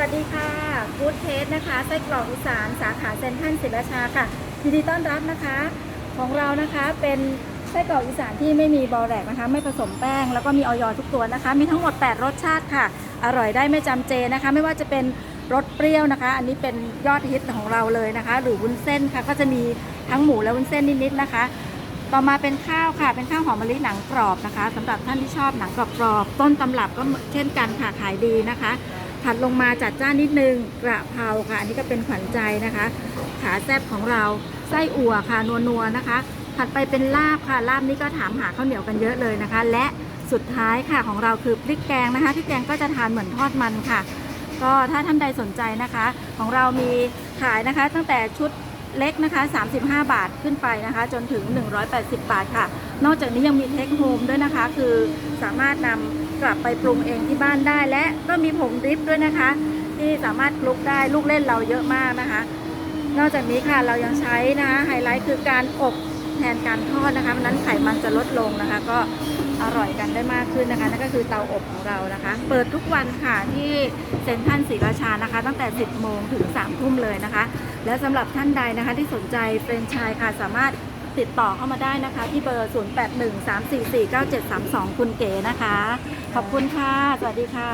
วัสดีค่ะฟู้ดเทสนะคะไส้กรอกอีสานสาขาเซนทรัลศรีราชาค่ะยินดีต้อนรับนะคะ ของเรานะคะเป็นไส้กรอกอีสานที่ไม่มีบอแรกนะคะ ไม่ผสมแป้งแล้วก็มีออยทุกตัวนะคะ มีทั้งหมด 8 รสชาติค่ะ อร่อยได้ไม่จำเจนะคะ ไม่ว่าจะเป็นรสเปรี้ยวนะคะ อันนี้เป็นยอดฮิตของเราเลยนะคะ หรือวุ้นเส้นค่ะ ก็จะมีทั้งหมูและวุ้นเส้นนิดๆนะคะ ต่อมาเป็นข้าวค่ะ เป็นข้าวหอมมะลิหนังกรอบนะคะสำหรับท่านที่ชอบหนังกรอบๆต้นตำรับก็เช่นกันค่ะขายดีนะคะ ถัดลงมาจัดจ้านนิดนึงกระเพราค่ะ อันนี้ก็เป็นขวัญใจนะคะ ขาแซ่บของเราไส้อั่วค่ะนัวๆนะคะ ถัดไปเป็นลาบค่ะลาบนี่ก็ถามหาข้าวเหนียวกันเยอะเลยนะคะ และสุดท้ายค่ะของเราคือพริกแกงนะคะพริกแกงก็จะทานเหมือนทอดมันค่ะ ก็ถ้าท่านใดสนใจนะคะ ของเรามีขายนะคะตั้งแต่ชุด เล็กนะคะ 35 บาทขึ้นไปนะคะ จนถึง 180 บาทค่ะ นอกจากนี้ยังมีเทคโฮมด้วยนะคะ คือสามารถนำกลับไปปรุงเองที่บ้านได้ และก็มีผงดริปด้วยนะคะ ที่สามารถคลุกได้ลูกเล่นเราเยอะมากนะคะ นอกจากนี้ค่ะเรายังใช้นะคะไฮไลท์คือการอบแทนการทอดนะคะเพราะนั้นไขมันจะลดลงนะคะ ก็อร่อยกันได้มากขึ้นนะคะนั่นก็คือเตาอบของเรานะคะ เปิดทุกวันค่ะที่เซ็นทรัลศรีราชานะคะ ตั้งแต่ 10 โมงถึง 3 ทุ่มเลยนะคะ และสำหรับท่านใดนะคะที่สนใจเฟรนไชส์ค่ะสามารถติดต่อเข้ามาได้นะคะ ที่เบอร์ 0813449732 คุณเก๋นะคะ ขอบคุณค่ะ สวัสดีค่ะ